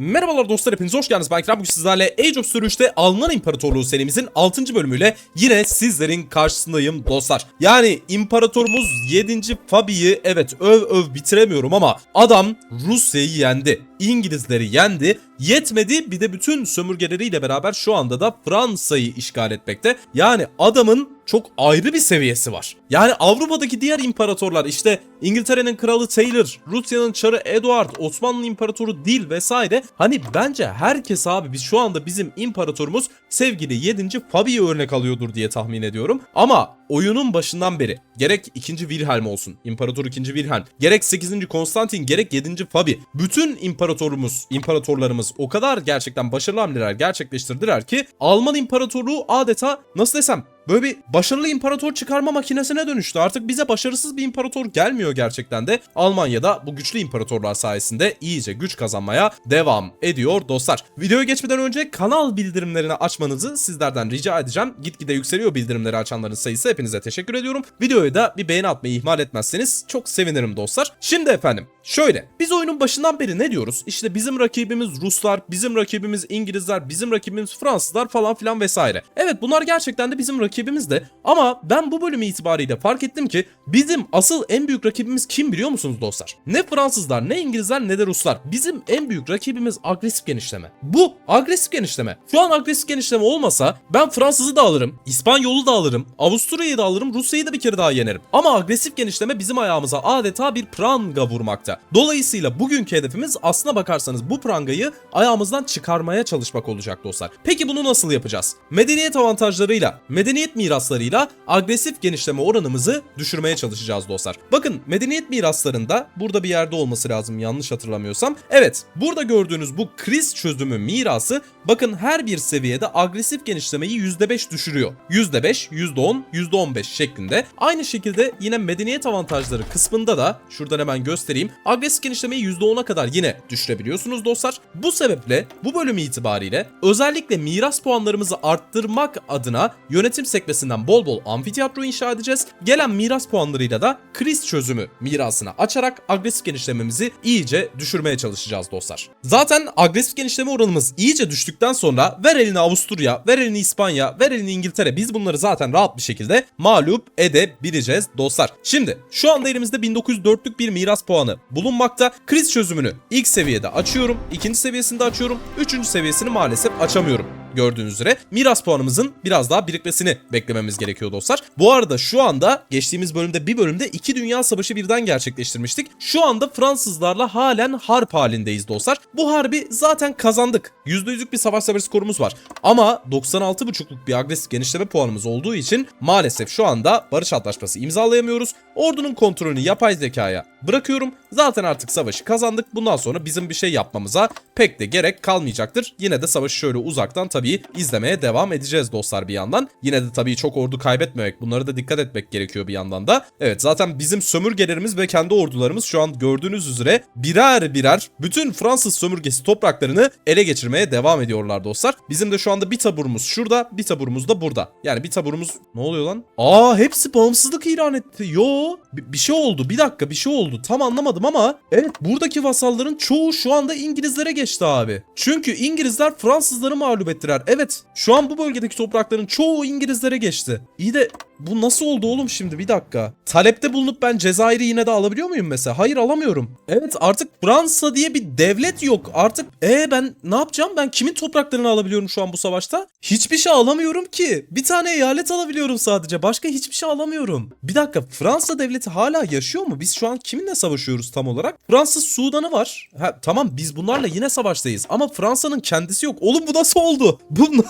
Merhabalar dostlar hepiniz hoş geldiniz. Kerem. Bugün sizlerle Age of Sürüş'te Alman İmparatorluğu serimizin 6. bölümüyle yine sizlerin karşısındayım dostlar. Yani imparatorumuz 7. Fabi'yi evet öv öv bitiremiyorum ama adam Rusya'yı yendi. İngilizleri yendi. Yetmedi bir de bütün sömürgeleriyle beraber şu anda da Fransa'yı işgal etmekte. Yani adamın çok ayrı bir seviyesi var. Yani Avrupa'daki diğer imparatorlar işte İngiltere'nin kralı Taylor, Rusya'nın çarı Edward, Osmanlı imparatoru Dil vesaire. Hani bence herkes abi biz şu anda bizim imparatorumuz sevgili 7. Fabi'yi örnek alıyordur diye tahmin ediyorum. Ama oyunun başından beri gerek 2. Wilhelm olsun, İmparator 2. Wilhelm, gerek 8. Konstantin, gerek 7. Fabi, bütün imparatorumuz, imparatorlarımız o kadar gerçekten başarılı hamleler gerçekleştirdiler ki Alman İmparatorluğu adeta nasıl desem böyle bir başarılı imparator çıkarma makinesine dönüştü. Artık bize başarısız bir imparator gelmiyor gerçekten de. Almanya'da bu güçlü imparatorlar sayesinde iyice güç kazanmaya devam ediyor dostlar. Videoya geçmeden önce kanal bildirimlerini açmanızı sizlerden rica edeceğim. Gitgide yükseliyor bildirimleri açanların sayısı. Hepinize teşekkür ediyorum. Videoya da bir beğeni atmayı ihmal etmezseniz çok sevinirim dostlar. Şimdi efendim şöyle biz oyunun başından beri ne diyoruz? İşte bizim rakibimiz Ruslar, bizim rakibimiz İngilizler, bizim rakibimiz Fransızlar falan filan vesaire. Evet bunlar gerçekten de bizim rakibimiz de ama ben bu bölümü itibariyle fark ettim ki bizim asıl en büyük rakibimiz kim biliyor musunuz dostlar? Ne Fransızlar, ne İngilizler, ne de Ruslar. Bizim en büyük rakibimiz agresif genişleme. Bu agresif genişleme. Şu an agresif genişleme olmasa ben Fransız'ı da alırım, İspanyol'u da alırım, Avusturya'yı da alırım, Rusya'yı da bir kere daha yenerim. Ama agresif genişleme bizim ayağımıza adeta bir pranga vurmakta. Dolayısıyla bugünkü hedefimiz aslına bakarsanız bu prangayı ayağımızdan çıkarmaya çalışmak olacak dostlar. Peki bunu nasıl yapacağız? Medeniyet avantajlarıyla, medeniyet miraslarıyla agresif genişleme oranımızı düşürmeye çalışacağız dostlar. Bakın medeniyet miraslarında burada bir yerde olması lazım yanlış hatırlamıyorsam. Evet burada gördüğünüz bu kriz çözümü mirası bakın her bir seviyede agresif genişlemeyi %5 düşürüyor. %5, %10, %15 şeklinde. Aynı şekilde yine medeniyet avantajları kısmında da şuradan hemen göstereyim. Agresif genişlemeyi %10'a kadar yine düşürebiliyorsunuz dostlar. Bu sebeple bu bölüm itibariyle özellikle miras puanlarımızı arttırmak adına yönetim sekmesinden bol bol amfiteyatro inşa edeceğiz. Gelen miras puanlarıyla da kriz çözümü mirasını açarak agresif genişlememizi iyice düşürmeye çalışacağız dostlar. Zaten agresif genişleme oranımız iyice düştükten sonra ver elini Avusturya, ver elini İspanya, ver elini İngiltere biz bunları zaten rahat bir şekilde mağlup edebileceğiz dostlar. Şimdi şu anda elimizde 1904'lük bir miras puanı bulunmakta. Kriz çözümünü ilk seviyede açıyorum, ikinci seviyesinde açıyorum, üçüncü seviyesini maalesef açamıyorum gördüğünüz üzere miras puanımızın biraz daha birikmesini beklememiz gerekiyor dostlar. Bu arada şu anda geçtiğimiz bölümde bir bölümde iki dünya savaşı birden gerçekleştirmiştik. Şu anda Fransızlarla halen harp halindeyiz dostlar. Bu harbi zaten kazandık. %100'lük bir savaş savaş skorumuz var. Ama 96.5'luk bir agresif genişleme puanımız olduğu için maalesef şu anda barış antlaşması imzalayamıyoruz. Ordunun kontrolünü yapay zekaya bırakıyorum. Zaten artık savaşı kazandık. Bundan sonra bizim bir şey yapmamıza pek de gerek kalmayacaktır. Yine de savaşı şöyle uzaktan tabii izlemeye devam edeceğiz dostlar bir yandan. Yine de tabii çok ordu kaybetmemek, bunlara da dikkat etmek gerekiyor bir yandan da. Evet zaten bizim sömürgelerimiz ve kendi ordularımız şu an gördüğünüz üzere birer birer bütün Fransız sömürgesi topraklarını ele geçirmeye devam ediyorlar dostlar. Bizim de şu anda bir taburumuz şurada, bir taburumuz da burada. Yani bir taburumuz ne oluyor lan? Aa hepsi bağımsızlık ilan etti. Yo bir, bir şey oldu. Bir dakika bir şey oldu. Tam anlamadım ama evet buradaki vasalların çoğu şu anda İngilizlere geçti abi. Çünkü İngilizler Fransızları mağlup ettiler. Evet şu an bu bölgedeki toprakların çoğu İngilizlere geçti. İyi de bu nasıl oldu oğlum şimdi bir dakika. Talepte bulunup ben Cezayir'i yine de alabiliyor muyum mesela? Hayır alamıyorum. Evet artık Fransa diye bir devlet yok. Artık e ben ne yapacağım? Ben kimin topraklarını alabiliyorum şu an bu savaşta? Hiçbir şey alamıyorum ki. Bir tane eyalet alabiliyorum sadece. Başka hiçbir şey alamıyorum. Bir dakika Fransa devleti hala yaşıyor mu? Biz şu an kiminle savaşıyoruz tam olarak? Fransız Sudan'ı var. Ha, tamam biz bunlarla yine savaştayız. Ama Fransa'nın kendisi yok. Oğlum bu nasıl oldu? Bu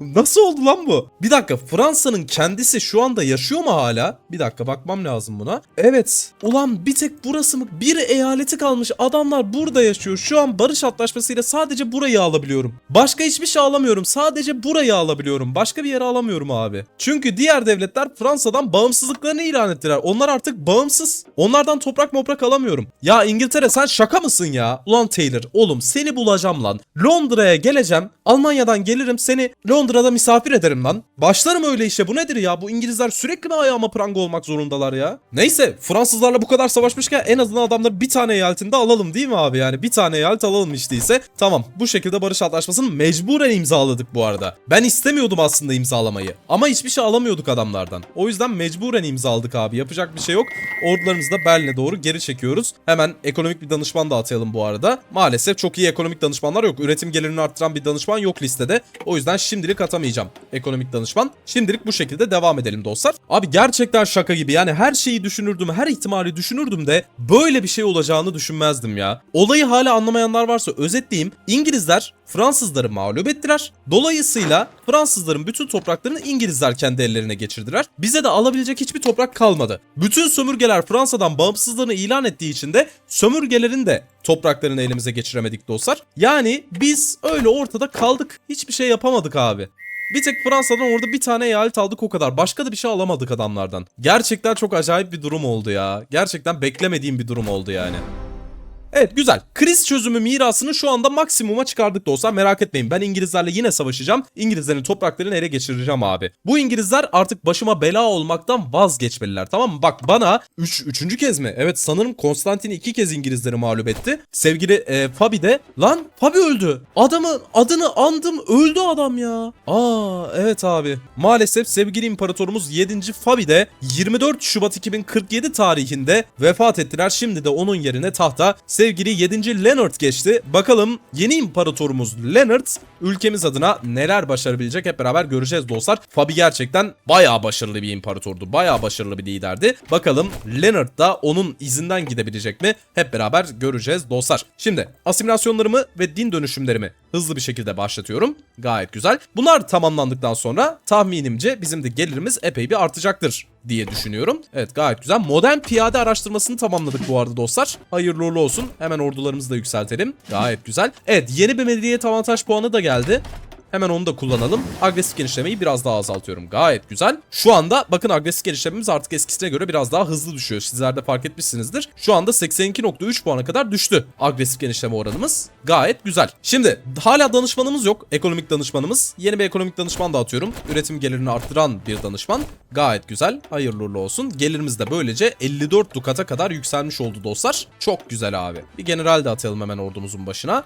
nasıl oldu lan bu? Bir dakika Fransa'nın kendisi şu anda yaşıyor mu hala? Bir dakika bakmam lazım buna. Evet. Ulan bir tek burası mı? Bir eyaleti kalmış. Adamlar burada yaşıyor. Şu an barış antlaşmasıyla sadece burayı alabiliyorum. Başka hiçbir şey alamıyorum. Sadece burayı alabiliyorum. Başka bir yere alamıyorum abi. Çünkü diğer devletler Fransa'dan bağımsızlıklarını ilan ettiler. Onlar artık bağımsız. Onlardan toprak moprak alamıyorum. Ya İngiltere sen şaka mısın ya? Ulan Taylor oğlum seni bulacağım lan. Londra'ya geleceğim. Almanya'dan gelirim seni Londra'da misafir ederim lan. Başlarım öyle işe. Bu nedir ya? Bu İngilizler İngilizler sürekli mi ayağıma pranga olmak zorundalar ya? Neyse Fransızlarla bu kadar savaşmışken en azından adamları bir tane eyaletinde alalım değil mi abi? Yani bir tane eyalet alalım işte ise. Tamam bu şekilde barış antlaşmasını mecburen imzaladık bu arada. Ben istemiyordum aslında imzalamayı. Ama hiçbir şey alamıyorduk adamlardan. O yüzden mecburen imzaladık abi. Yapacak bir şey yok. Ordularımızı da Berlin'e doğru geri çekiyoruz. Hemen ekonomik bir danışman da atayalım bu arada. Maalesef çok iyi ekonomik danışmanlar yok. Üretim gelirini arttıran bir danışman yok listede. O yüzden şimdilik atamayacağım ekonomik danışman. Şimdilik bu şekilde devam edelim dostlar. Abi gerçekten şaka gibi. Yani her şeyi düşünürdüm, her ihtimali düşünürdüm de böyle bir şey olacağını düşünmezdim ya. Olayı hala anlamayanlar varsa özetleyeyim. İngilizler Fransızları mağlup ettiler. Dolayısıyla Fransızların bütün topraklarını İngilizler kendi ellerine geçirdiler. Bize de alabilecek hiçbir toprak kalmadı. Bütün sömürgeler Fransa'dan bağımsızlığını ilan ettiği için de sömürgelerin de topraklarını elimize geçiremedik dostlar. Yani biz öyle ortada kaldık. Hiçbir şey yapamadık abi. Bir tek Fransa'dan orada bir tane eyalet aldık o kadar. Başka da bir şey alamadık adamlardan. Gerçekten çok acayip bir durum oldu ya. Gerçekten beklemediğim bir durum oldu yani. Evet güzel. Kriz çözümü mirasını şu anda maksimuma çıkardık dostlar. Merak etmeyin. Ben İngilizlerle yine savaşacağım. İngilizlerin topraklarını ele geçireceğim abi. Bu İngilizler artık başıma bela olmaktan vazgeçmeliler. Tamam mı? Bak bana 3. Üç, üçüncü kez mi? Evet sanırım Konstantin iki kez İngilizleri mağlup etti. Sevgili e, Fabi de lan Fabi öldü. Adamın adını andım öldü adam ya. Aa evet abi. Maalesef sevgili imparatorumuz 7. Fabi de 24 Şubat 2047 tarihinde vefat ettiler. Şimdi de onun yerine tahta sevgili 7. Leonard geçti. Bakalım yeni imparatorumuz Leonard ülkemiz adına neler başarabilecek hep beraber göreceğiz dostlar. Fabi gerçekten bayağı başarılı bir imparatordu. Bayağı başarılı bir liderdi. Bakalım Leonard da onun izinden gidebilecek mi? Hep beraber göreceğiz dostlar. Şimdi asimilasyonlarımı ve din dönüşümlerimi hızlı bir şekilde başlatıyorum. Gayet güzel. Bunlar tamamlandıktan sonra tahminimce bizim de gelirimiz epey bir artacaktır diye düşünüyorum. Evet gayet güzel. Modern piyade araştırmasını tamamladık bu arada dostlar. Hayırlı uğurlu olsun. Hemen ordularımızı da yükseltelim. Gayet güzel. Evet yeni bir medeniyet avantaj puanı da geldi. Hemen onu da kullanalım. Agresif genişlemeyi biraz daha azaltıyorum. Gayet güzel. Şu anda bakın agresif genişlememiz artık eskisine göre biraz daha hızlı düşüyor. Sizler de fark etmişsinizdir. Şu anda 82.3 puana kadar düştü agresif genişleme oranımız. Gayet güzel. Şimdi hala danışmanımız yok. Ekonomik danışmanımız. Yeni bir ekonomik danışman da atıyorum. Üretim gelirini arttıran bir danışman. Gayet güzel. Hayırlı olsun. Gelirimiz de böylece 54 dukata kadar yükselmiş oldu dostlar. Çok güzel abi. Bir general de atayalım hemen ordumuzun başına.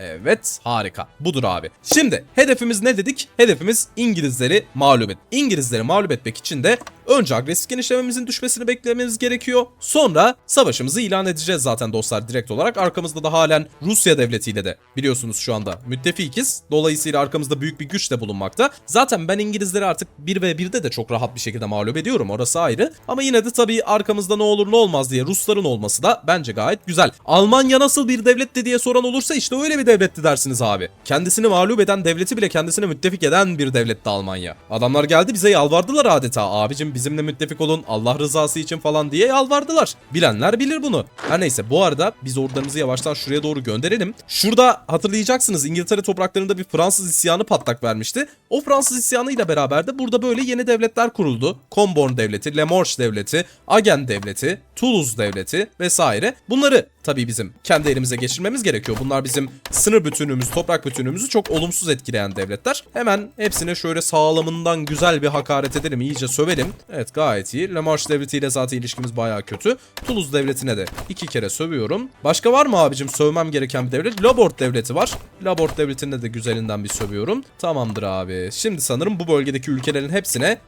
Evet harika. Budur abi. Şimdi hedefimiz ne dedik? Hedefimiz İngilizleri mağlup et. İngilizleri mağlup etmek için de önce agresif genişlememizin düşmesini beklememiz gerekiyor. Sonra savaşımızı ilan edeceğiz zaten dostlar direkt olarak. Arkamızda da halen Rusya devletiyle de biliyorsunuz şu anda müttefikiz. Dolayısıyla arkamızda büyük bir güç de bulunmakta. Zaten ben İngilizleri artık 1 ve 1'de de çok rahat bir şekilde mağlup ediyorum. Orası ayrı. Ama yine de tabii arkamızda ne olur ne olmaz diye Rusların olması da bence gayet güzel. Almanya nasıl bir devletti diye soran olursa işte öyle bir devletti dersiniz abi. Kendisini mağlup eden devleti bile kendisine müttefik eden bir devletti Almanya. Adamlar geldi bize yalvardılar adeta. Abicim bizimle müttefik olun Allah rızası için falan diye yalvardılar. Bilenler bilir bunu. Her neyse bu arada biz ordularımızı yavaştan şuraya doğru gönderelim. Şurada hatırlayacaksınız İngiltere topraklarında bir Fransız isyanı patlak vermişti. O Fransız isyanı ile beraber de burada böyle yeni devletler kuruldu. Comborn devleti, Le Morche devleti, Agen devleti, Toulouse devleti vesaire. Bunları tabii bizim kendi elimize geçirmemiz gerekiyor. Bunlar bizim sınır bütünlüğümüz, toprak bütünlüğümüzü çok olumsuz etkileyen devletler. Hemen hepsine şöyle sağlamından güzel bir hakaret edelim, iyice sövelim. Evet gayet iyi. Le Marche devletiyle zaten ilişkimiz bayağı kötü. Toulouse devletine de iki kere sövüyorum. Başka var mı abicim sövmem gereken bir devlet? Labort devleti var. Labort devletine de güzelinden bir sövüyorum. Tamamdır abi. Şimdi sanırım bu bölgedeki ülkelerin hepsine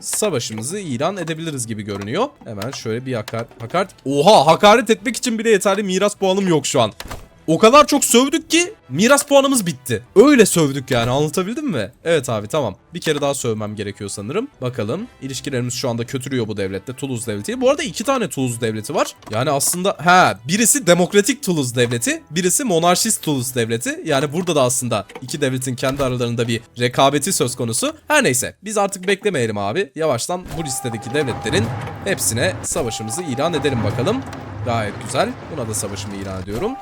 savaşımızı ilan edebiliriz gibi görünüyor. Hemen şöyle bir hakar hakaret. Oha hakaret etmek için bile yeterli miras puanım yok şu an. O kadar çok sövdük ki miras puanımız bitti. Öyle sövdük yani anlatabildim mi? Evet abi tamam. Bir kere daha sövmem gerekiyor sanırım. Bakalım. İlişkilerimiz şu anda kötürüyor bu devlette. Toulouse devleti. Bu arada iki tane Toulouse devleti var. Yani aslında ha birisi demokratik Toulouse devleti. Birisi monarşist Toulouse devleti. Yani burada da aslında iki devletin kendi aralarında bir rekabeti söz konusu. Her neyse biz artık beklemeyelim abi. Yavaştan bu listedeki devletlerin hepsine savaşımızı ilan edelim bakalım. Gayet güzel. Buna da savaşımı ilan ediyorum.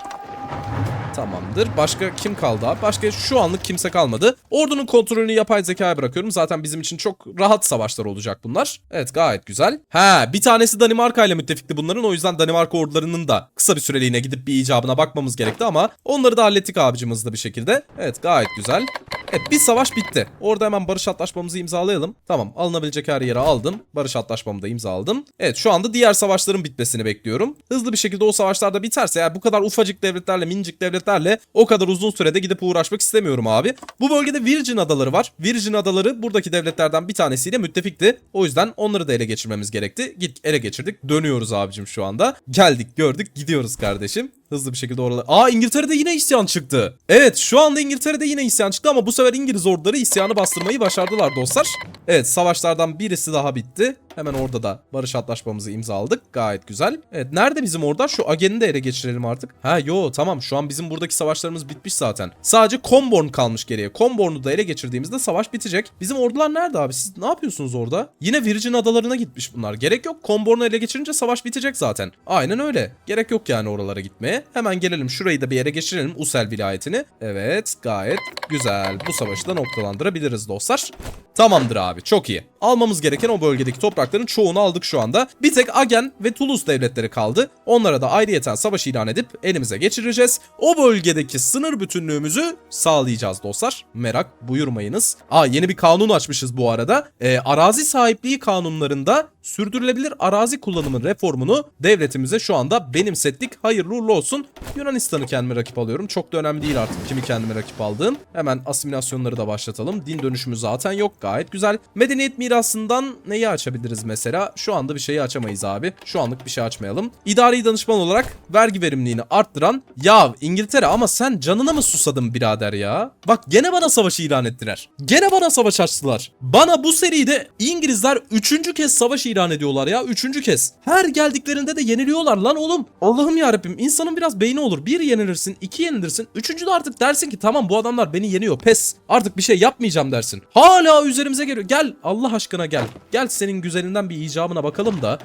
Tamamdır. Başka kim kaldı abi? Başka şu anlık kimse kalmadı. Ordunun kontrolünü yapay zekaya bırakıyorum. Zaten bizim için çok rahat savaşlar olacak bunlar. Evet gayet güzel. Ha bir tanesi Danimarka ile müttefikti bunların. O yüzden Danimarka ordularının da kısa bir süreliğine gidip bir icabına bakmamız gerekti ama onları da hallettik abicim bir şekilde. Evet gayet güzel. Evet bir savaş bitti. Orada hemen barış antlaşmamızı imzalayalım. Tamam alınabilecek her yere aldım. Barış antlaşmamı da imzaladım. Evet şu anda diğer savaşların bitmesini bekliyorum. Hızlı bir şekilde o savaşlar da biterse yani bu kadar ufacık devletlerle minicik devletlerle o kadar uzun sürede gidip uğraşmak istemiyorum abi. Bu bölgede Virgin adaları var. Virgin adaları buradaki devletlerden bir tanesiyle müttefikti. O yüzden onları da ele geçirmemiz gerekti. Git ele geçirdik. Dönüyoruz abicim şu anda. Geldik gördük gidiyoruz kardeşim. Hızlı bir şekilde oralara... Aa İngiltere'de yine isyan çıktı. Evet şu anda İngiltere'de yine isyan çıktı ama bu sefer İngiliz orduları isyanı bastırmayı başardılar dostlar. Evet savaşlardan birisi daha bitti. Hemen orada da barış antlaşmamızı imzaladık. Gayet güzel. Evet nerede bizim orada? Şu Agen'i de ele geçirelim artık. Ha yo tamam şu an bizim buradaki savaşlarımız bitmiş zaten. Sadece Comborn kalmış geriye. Comborn'u da ele geçirdiğimizde savaş bitecek. Bizim ordular nerede abi? Siz ne yapıyorsunuz orada? Yine Virgin adalarına gitmiş bunlar. Gerek yok. Comborn'u ele geçirince savaş bitecek zaten. Aynen öyle. Gerek yok yani oralara gitmeye. Hemen gelelim şurayı da bir yere geçirelim. Usel vilayetini. Evet gayet güzel. Bu savaşı da noktalandırabiliriz dostlar. Tamamdır abi çok iyi. Almamız gereken o bölgedeki toprakların çoğunu aldık şu anda. Bir tek Agen ve Toulouse devletleri kaldı. Onlara da ayrıyeten savaş ilan edip elimize geçireceğiz. O bölgedeki sınır bütünlüğümüzü sağlayacağız dostlar. Merak buyurmayınız. Aa yeni bir kanun açmışız bu arada. Ee, arazi sahipliği kanunlarında sürdürülebilir arazi kullanımı reformunu devletimize şu anda benimsettik. Hayırlı uğurlu olsun. Yunanistan'ı kendime rakip alıyorum. Çok da önemli değil artık kimi kendime rakip aldığım. Hemen asimilasyonları da başlatalım. Din dönüşümü zaten yok. Gayet güzel. Medeniyet mirasından neyi açabiliriz mesela? Şu anda bir şeyi açamayız abi. Şu anlık bir şey açmayalım. İdari danışman olarak vergi verimliliğini arttıran ya İngiltere ama sen canına mı susadın birader ya? Bak gene bana savaşı ilan ettiler. Gene bana savaş açtılar. Bana bu seride İngilizler üçüncü kez savaş ilan ediyorlar ya. Üçüncü kez. Her geldiklerinde de yeniliyorlar lan oğlum. Allah'ım yarabbim insanın biraz beyni olur. Bir yenilirsin, iki yenilirsin. Üçüncü de artık dersin ki tamam bu adamlar beni yeniyor. Pes. Artık bir şey yapmayacağım dersin. Hala üzerimize geliyor. Gel Allah aşkına gel. Gel senin güzelinden bir icabına bakalım da.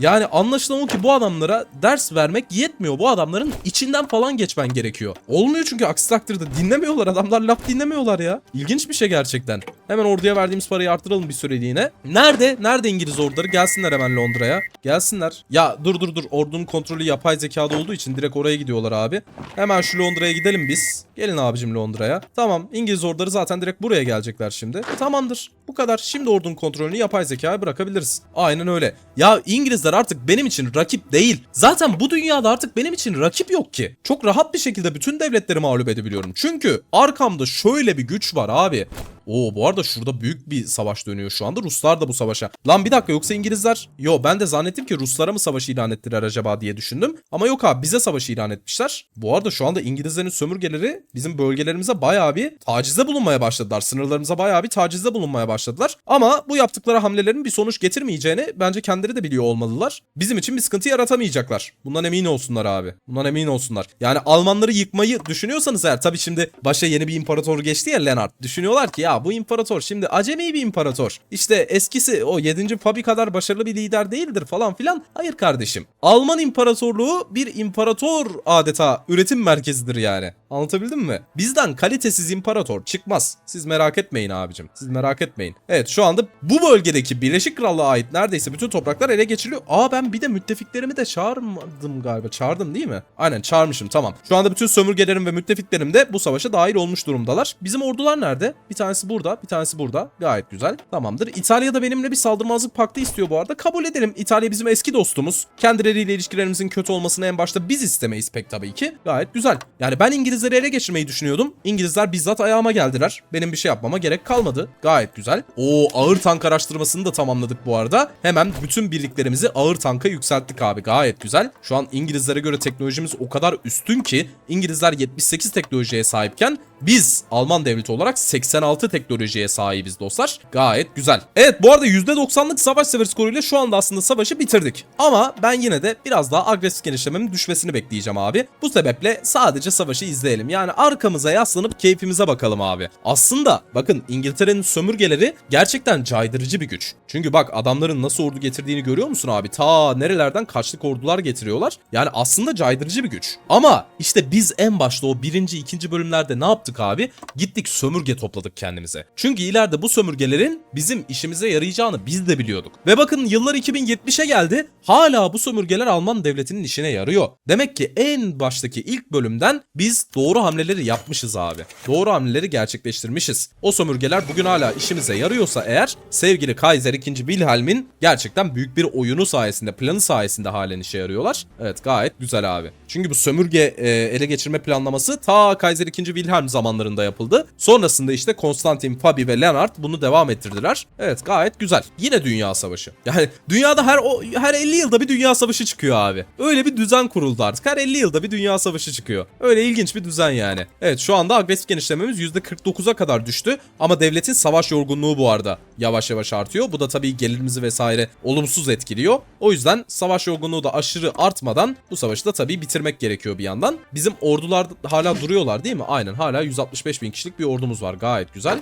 Yani anlaşılan o ki bu adamlara ders vermek yetmiyor. Bu adamların içinden falan geçmen gerekiyor. Olmuyor çünkü aksi takdirde dinlemiyorlar. Adamlar laf dinlemiyorlar ya. İlginç bir şey gerçekten. Hemen orduya verdiğimiz parayı arttıralım bir süreliğine. Nerede? Nerede İngiliz orduları? Gelsinler hemen Londra'ya. Gelsinler. Ya dur dur dur. Ordunun kontrolü yapay zekada olduğu için direkt oraya gidiyorlar abi. Hemen şu Londra'ya gidelim biz. Gelin abicim Londra'ya. Tamam İngiliz orduları zaten direkt buraya gelecekler şimdi. Tamamdır. Bu kadar. Şimdi ordunun kontrolünü yapay zekaya bırakabiliriz. Aynen öyle. Ya İngilizler artık benim için rakip değil. Zaten bu dünyada artık benim için rakip yok ki. Çok rahat bir şekilde bütün devletleri mağlup edebiliyorum. Çünkü arkamda şöyle bir güç var abi. Oo bu arada şurada büyük bir savaş dönüyor şu anda. Ruslar da bu savaşa. Lan bir dakika yoksa İngilizler? Yo ben de zannettim ki Ruslara mı savaşı ilan ettiler acaba diye düşündüm. Ama yok abi bize savaşı ilan etmişler. Bu arada şu anda İngilizlerin sömürgeleri bizim bölgelerimize bayağı bir tacize bulunmaya başladılar. Sınırlarımıza bayağı bir tacizde bulunmaya başladılar. Ama bu yaptıkları hamlelerin bir sonuç getirmeyeceğini bence kendileri de biliyor olmalılar. Bizim için bir sıkıntı yaratamayacaklar. Bundan emin olsunlar abi. Bundan emin olsunlar. Yani Almanları yıkmayı düşünüyorsanız eğer tabii şimdi başa yeni bir imparator geçti ya Leonard. Düşünüyorlar ki ya bu imparator şimdi acemi bir imparator. İşte eskisi o 7. Fabi kadar başarılı bir lider değildir falan filan. Hayır kardeşim. Alman imparatorluğu bir imparator adeta üretim merkezidir yani. Anlatabildim mi? Bizden kalitesiz imparator çıkmaz. Siz merak etmeyin abicim. Siz merak etmeyin. Evet şu anda bu bölgedeki Birleşik Krallığa ait neredeyse bütün topraklar ele geçiriliyor. Aa ben bir de müttefiklerimi de çağırmadım galiba. Çağırdım değil mi? Aynen çağırmışım tamam. Şu anda bütün sömürgelerim ve müttefiklerim de bu savaşa dahil olmuş durumdalar. Bizim ordular nerede? Bir tanesi burada, bir tanesi burada. Gayet güzel. Tamamdır. İtalya da benimle bir saldırmazlık paktı istiyor bu arada. Kabul edelim. İtalya bizim eski dostumuz. Kendileriyle ilişkilerimizin kötü olmasını en başta biz istemeyiz pek tabii ki. Gayet güzel. Yani ben İngilizleri ele geçirmeyi düşünüyordum. İngilizler bizzat ayağıma geldiler. Benim bir şey yapmama gerek kalmadı. Gayet güzel. O ağır tank araştırmasını da tamamladık bu arada. Hemen bütün birliklerimizi ağır tanka yükselttik abi. Gayet güzel. Şu an İngilizlere göre teknolojimiz o kadar üstün ki İngilizler 78 teknolojiye sahipken biz Alman devleti olarak 86 teknolojiye sahibiz dostlar. Gayet güzel. Evet bu arada %90'lık savaş sever skoruyla şu anda aslında savaşı bitirdik. Ama ben yine de biraz daha agresif genişlememin düşmesini bekleyeceğim abi. Bu sebeple sadece savaşı izleyelim. Yani arkamıza yaslanıp keyfimize bakalım abi. Aslında bakın İngiltere'nin sömürgeleri gerçekten caydırıcı bir güç. Çünkü bak adamların nasıl ordu getirdiğini görüyor musun abi? Ta nerelerden kaçlık ordular getiriyorlar. Yani aslında caydırıcı bir güç. Ama işte biz en başta o birinci, ikinci bölümlerde ne yaptık? Yaptık abi? Gittik sömürge topladık kendimize. Çünkü ileride bu sömürgelerin bizim işimize yarayacağını biz de biliyorduk. Ve bakın yıllar 2070'e geldi. Hala bu sömürgeler Alman devletinin işine yarıyor. Demek ki en baştaki ilk bölümden biz doğru hamleleri yapmışız abi. Doğru hamleleri gerçekleştirmişiz. O sömürgeler bugün hala işimize yarıyorsa eğer sevgili Kaiser 2. Wilhelm'in gerçekten büyük bir oyunu sayesinde, planı sayesinde halen işe yarıyorlar. Evet gayet güzel abi. Çünkü bu sömürge e, ele geçirme planlaması ta Kaiser 2. Wilhelm zamanlarında yapıldı. Sonrasında işte Konstantin, Fabi ve Leonard bunu devam ettirdiler. Evet gayet güzel. Yine dünya savaşı. Yani dünyada her o her 50 yılda bir dünya savaşı çıkıyor abi. Öyle bir düzen kuruldu artık. Her 50 yılda bir dünya savaşı çıkıyor. Öyle ilginç bir düzen yani. Evet şu anda agresif genişlememiz %49'a kadar düştü. Ama devletin savaş yorgunluğu bu arada yavaş yavaş artıyor. Bu da tabii gelirimizi vesaire olumsuz etkiliyor. O yüzden savaş yorgunluğu da aşırı artmadan bu savaşı da tabii bitirmek gerekiyor bir yandan. Bizim ordular hala duruyorlar değil mi? Aynen hala 165 bin kişilik bir ordumuz var. Gayet güzel.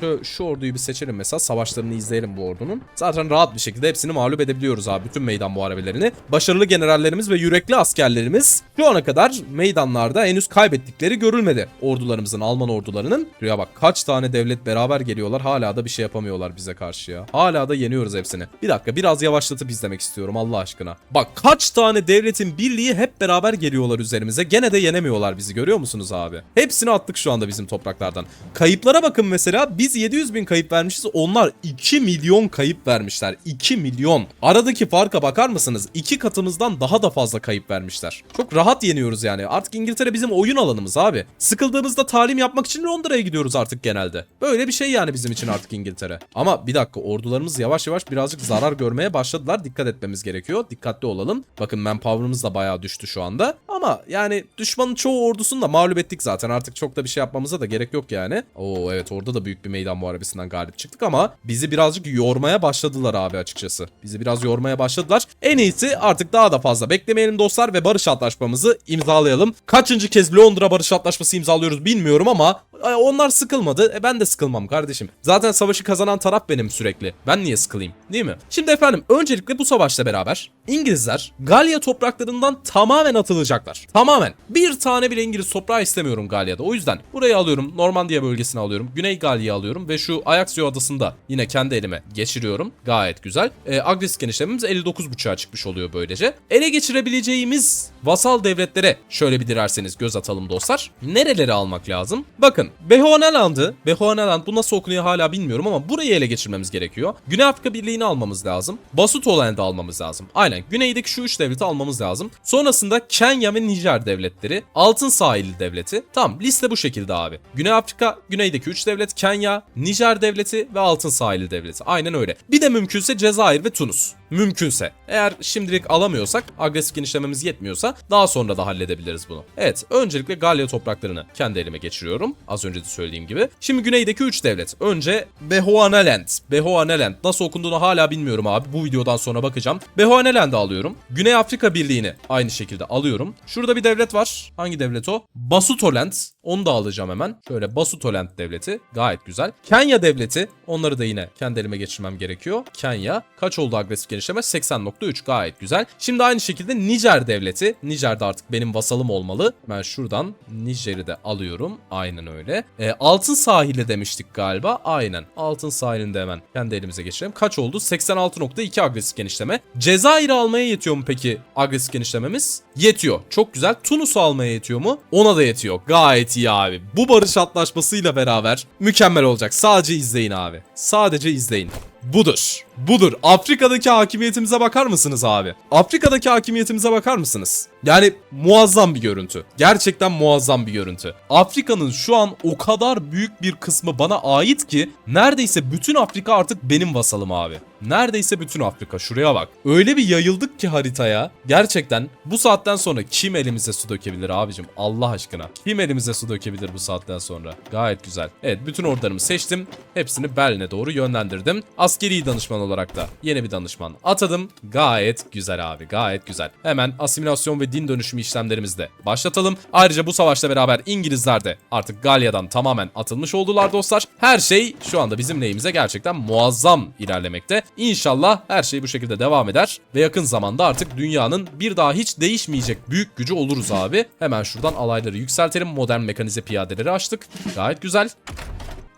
Şu, şu orduyu bir seçelim mesela. Savaşlarını izleyelim bu ordunun. Zaten rahat bir şekilde hepsini mağlup edebiliyoruz abi. Bütün meydan muharebelerini. Başarılı generallerimiz ve yürekli askerlerimiz şu ana kadar meydanlarda henüz kaybettikleri görülmedi. Ordularımızın, Alman ordularının. Şuraya bak kaç tane devlet beraber geliyorlar. Hala da bir şey yapamıyorlar bize karşı ya. Hala da yeniyoruz hepsini. Bir dakika biraz yavaşlatıp izlemek istiyorum Allah aşkına. Bak kaç tane devletin birliği hep beraber geliyorlar üzerimize. Gene de yenemiyorlar bizi görüyor musunuz abi? Hepsini attık şu anda bizim topraklardan. Kayıplara bakın mesela biz 700 bin kayıp vermişiz. Onlar 2 milyon kayıp vermişler. 2 milyon. Aradaki farka bakar mısınız? İki katımızdan daha da fazla kayıp vermişler. Çok rahat yeniyoruz yani. Artık İngiltere bizim oyun alanımız abi. Sıkıldığımızda talim yapmak için Londra'ya gidiyoruz artık genelde. Böyle bir şey yani bizim için artık İngiltere. Ama bir dakika ordularımız yavaş yavaş birazcık zarar görmeye başladılar. Dikkat etmemiz gerekiyor. Dikkatli olalım. Bakın manpower'ımız da bayağı düştü şu anda. Ama yani düşmanın çoğu ordusunu da mağlup ettik zaten. Artık çok da bir şey yapmamıza da gerek yok yani. Oo evet orada da büyük bir meydan muharebesinden galip çıktık ama bizi birazcık yormaya başladılar abi açıkçası. Bizi biraz yormaya başladılar. En iyisi artık daha da fazla beklemeyelim dostlar ve barış antlaşmamızı imzalayalım. Kaçıncı kez Londra barış antlaşması imzalıyoruz bilmiyorum ama onlar sıkılmadı. E ben de sıkılmam kardeşim. Zaten savaşı kazanan taraf benim sürekli. Ben niye sıkılayım? Değil mi? Şimdi efendim öncelikle bu savaşla beraber İngilizler Galya topraklarından tamamen atılacaklar. Tamamen. Bir tane bile İngiliz toprağı istemiyorum Galya'da. O yüzden burayı alıyorum. Normandiya bölgesini alıyorum. Güney Galya'yı alıyorum ve şu Ajaccio adasını da yine kendi elime geçiriyorum. Gayet güzel. E, agresif genişlememiz 59.5'a çıkmış oluyor böylece. Ele geçirebileceğimiz vasal devletlere şöyle bir dilerseniz göz atalım dostlar. Nereleri almak lazım? Bakın Behoaneland'ı, Behoaneland bu nasıl okunuyor hala bilmiyorum ama burayı ele geçirmemiz gerekiyor. Güney Afrika Birliği'ni almamız lazım. Basutoland'ı almamız lazım. Aynen güneydeki şu üç devleti almamız lazım. Sonrasında Kenya ve Nijer devletleri, Altın Sahili devleti. Tamam liste bu şekilde abi. Güney Afrika, güneydeki 3 devlet, Kenya, Nijer devleti ve Altın Sahili devleti. Aynen öyle. Bir de mümkünse Cezayir ve Tunus. Mümkünse. Eğer şimdilik alamıyorsak, agresif genişlememiz yetmiyorsa daha sonra da halledebiliriz bunu. Evet, öncelikle Galya topraklarını kendi elime geçiriyorum. Az önce de söylediğim gibi. Şimdi güneydeki 3 devlet. Önce Behoaneland. Behoaneland. Nasıl okunduğunu hala bilmiyorum abi. Bu videodan sonra bakacağım. Behoaneland'ı alıyorum. Güney Afrika Birliği'ni aynı şekilde alıyorum. Şurada bir devlet var. Hangi devlet o? Basutoland. Onu da alacağım hemen. Şöyle Basutoland devleti. Gayet güzel. Kenya devleti. Onları da yine kendi elime geçirmem gerekiyor. Kenya. Kaç oldu agresif genişleme? 80.3 gayet güzel. Şimdi aynı şekilde Nijer devleti. Nijer de artık benim vasalım olmalı. Ben şuradan Nijer'i de alıyorum. Aynen öyle. E, altın sahili demiştik galiba. Aynen. Altın sahilinde hemen kendi elimize geçirelim. Kaç oldu? 86.2 agresif genişleme. Cezayir'i almaya yetiyor mu peki agresif genişlememiz? Yetiyor. Çok güzel. Tunus'u almaya yetiyor mu? Ona da yetiyor. Gayet iyi abi. Bu barış antlaşmasıyla beraber mükemmel olacak. Sadece izleyin abi. Sadece izleyin. Budur. Budur. Afrika'daki hakimiyetimize bakar mısınız abi? Afrika'daki hakimiyetimize bakar mısınız? Yani muazzam bir görüntü. Gerçekten muazzam bir görüntü. Afrika'nın şu an o kadar büyük bir kısmı bana ait ki neredeyse bütün Afrika artık benim vasalım abi. Neredeyse bütün Afrika. Şuraya bak. Öyle bir yayıldık ki haritaya. Gerçekten bu saatten sonra kim elimize su dökebilir abicim? Allah aşkına. Kim elimize su dökebilir bu saatten sonra? Gayet güzel. Evet bütün ordularımı seçtim. Hepsini Berlin'e doğru yönlendirdim. Askeri danışman olarak da yeni bir danışman atadım. Gayet güzel abi gayet güzel. Hemen asimilasyon ve din dönüşümü işlemlerimizi de başlatalım. Ayrıca bu savaşla beraber İngilizler de artık Galya'dan tamamen atılmış oldular dostlar. Her şey şu anda bizim lehimize gerçekten muazzam ilerlemekte. İnşallah her şey bu şekilde devam eder ve yakın zamanda artık dünyanın bir daha hiç değişmeyecek büyük gücü oluruz abi. Hemen şuradan alayları yükseltelim. Modern mekanize piyadeleri açtık. Gayet güzel.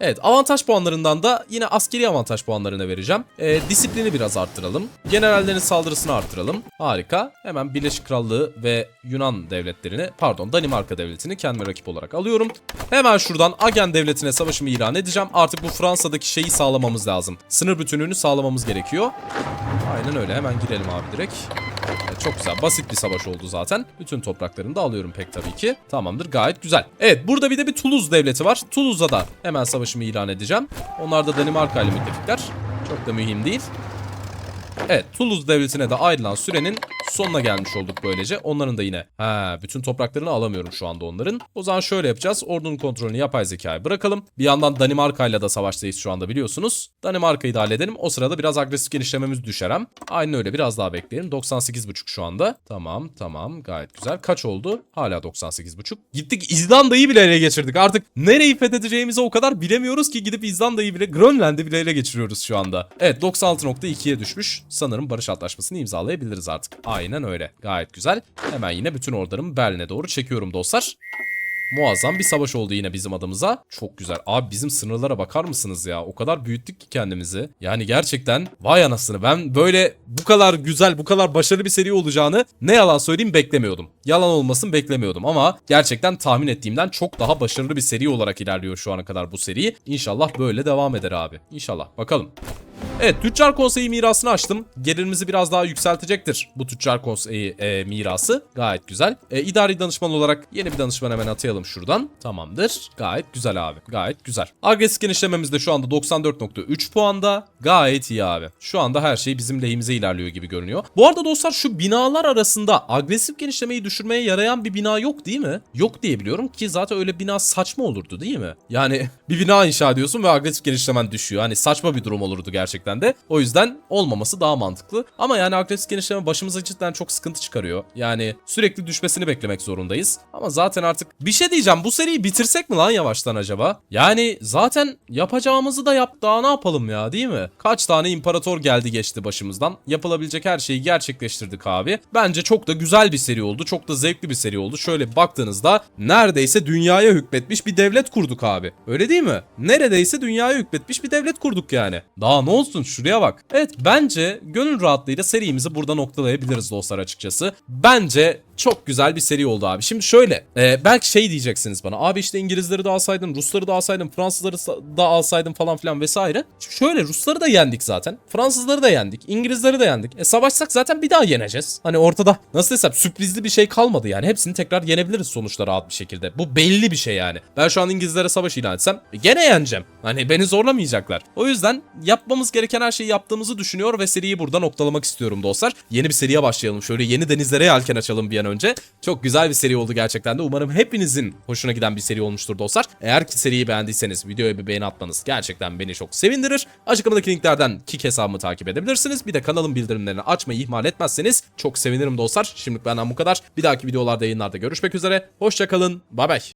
Evet avantaj puanlarından da yine askeri avantaj puanlarına vereceğim. Ee, disiplini biraz arttıralım. Generallerin saldırısını arttıralım. Harika. Hemen Birleşik Krallığı ve Yunan devletlerini pardon Danimarka devletini kendime rakip olarak alıyorum. Hemen şuradan Agen devletine savaşımı ilan edeceğim. Artık bu Fransa'daki şeyi sağlamamız lazım. Sınır bütünlüğünü sağlamamız gerekiyor. Aynen öyle hemen girelim abi direkt. Evet, çok güzel. Basit bir savaş oldu zaten. Bütün topraklarını da alıyorum pek tabii ki. Tamamdır gayet güzel. Evet burada bir de bir Toulouse devleti var. Toulouse'a da hemen savaşımı ilan edeceğim. Onlar da Danimarka ile müttefikler. Çok da mühim değil. Evet Toulouse devletine de ayrılan sürenin sonuna gelmiş olduk böylece. Onların da yine ha bütün topraklarını alamıyorum şu anda onların. O zaman şöyle yapacağız. Ordunun kontrolünü yapay zekaya bırakalım. Bir yandan Danimarka ile de savaştayız şu anda biliyorsunuz. Danimarka'yı da halledelim. O sırada biraz agresif genişlememiz düşer hem. Aynen öyle biraz daha bekleyelim. 98.5 şu anda. Tamam tamam gayet güzel. Kaç oldu? Hala 98.5. Gittik İzlanda'yı bile ele geçirdik. Artık nereyi fethedeceğimizi o kadar bilemiyoruz ki gidip İzlanda'yı bile Grönland'i bile ele geçiriyoruz şu anda. Evet 96.2'ye düşmüş. Sanırım barış antlaşmasını imzalayabiliriz artık. Aynen öyle. Gayet güzel. Hemen yine bütün ordularımı Berlin'e doğru çekiyorum dostlar. Muazzam bir savaş oldu yine bizim adımıza. Çok güzel. Abi bizim sınırlara bakar mısınız ya? O kadar büyüttük ki kendimizi. Yani gerçekten vay anasını ben böyle bu kadar güzel, bu kadar başarılı bir seri olacağını ne yalan söyleyeyim beklemiyordum. Yalan olmasın beklemiyordum ama gerçekten tahmin ettiğimden çok daha başarılı bir seri olarak ilerliyor şu ana kadar bu seri. İnşallah böyle devam eder abi. İnşallah. Bakalım. Evet Tüccar Konseyi mirasını açtım. Gelirimizi biraz daha yükseltecektir bu Tüccar Konseyi e, mirası. Gayet güzel. E, idari danışman olarak yeni bir danışman hemen atayalım şuradan. Tamamdır. Gayet güzel abi. Gayet güzel. Agresif genişlememiz de şu anda 94.3 puanda. Gayet iyi abi. Şu anda her şey bizim lehimize ilerliyor gibi görünüyor. Bu arada dostlar şu binalar arasında agresif genişlemeyi düşürmeye yarayan bir bina yok değil mi? Yok diye biliyorum ki zaten öyle bina saçma olurdu değil mi? Yani bir bina inşa ediyorsun ve agresif genişlemen düşüyor. Hani saçma bir durum olurdu gerçekten de. O yüzden olmaması daha mantıklı. Ama yani agresif genişleme başımıza cidden çok sıkıntı çıkarıyor. Yani sürekli düşmesini beklemek zorundayız. Ama zaten artık bir şey diyeceğim. Bu seriyi bitirsek mi lan yavaştan acaba? Yani zaten yapacağımızı da yap daha ne yapalım ya değil mi? Kaç tane imparator geldi geçti başımızdan. Yapılabilecek her şeyi gerçekleştirdik abi. Bence çok da güzel bir seri oldu. Çok da zevkli bir seri oldu. Şöyle baktığınızda neredeyse dünyaya hükmetmiş bir devlet kurduk abi. Öyle değil mi? Neredeyse dünyaya hükmetmiş bir devlet kurduk yani. Daha ne olsun şuraya bak. Evet bence gönül rahatlığıyla serimizi burada noktalayabiliriz dostlar açıkçası. Bence çok güzel bir seri oldu abi. Şimdi şöyle e, belki şey diyeceksiniz bana. Abi işte İngilizleri de alsaydın, Rusları da alsaydın, Fransızları da alsaydın falan filan vesaire. Şöyle Rusları da yendik zaten. Fransızları da yendik. İngilizleri de yendik. E savaşsak zaten bir daha yeneceğiz. Hani ortada nasıl desem sürprizli bir şey kalmadı yani. Hepsini tekrar yenebiliriz sonuçta rahat bir şekilde. Bu belli bir şey yani. Ben şu an İngilizlere savaş ilan etsem e, gene yeneceğim. Hani beni zorlamayacaklar. O yüzden yapmamız gereken her şeyi yaptığımızı düşünüyor ve seriyi burada noktalamak istiyorum dostlar. Yeni bir seriye başlayalım. Şöyle yeni denizlere yelken açalım bir an önce. Çok güzel bir seri oldu gerçekten de. Umarım hepinizin hoşuna giden bir seri olmuştur dostlar. Eğer ki seriyi beğendiyseniz videoya bir beğeni atmanız gerçekten beni çok sevindirir. Açıklamadaki linklerden Kik hesabımı takip edebilirsiniz. Bir de kanalın bildirimlerini açmayı ihmal etmezseniz çok sevinirim dostlar. Şimdilik benden bu kadar. Bir dahaki videolarda yayınlarda görüşmek üzere. Hoşçakalın. Bay bay.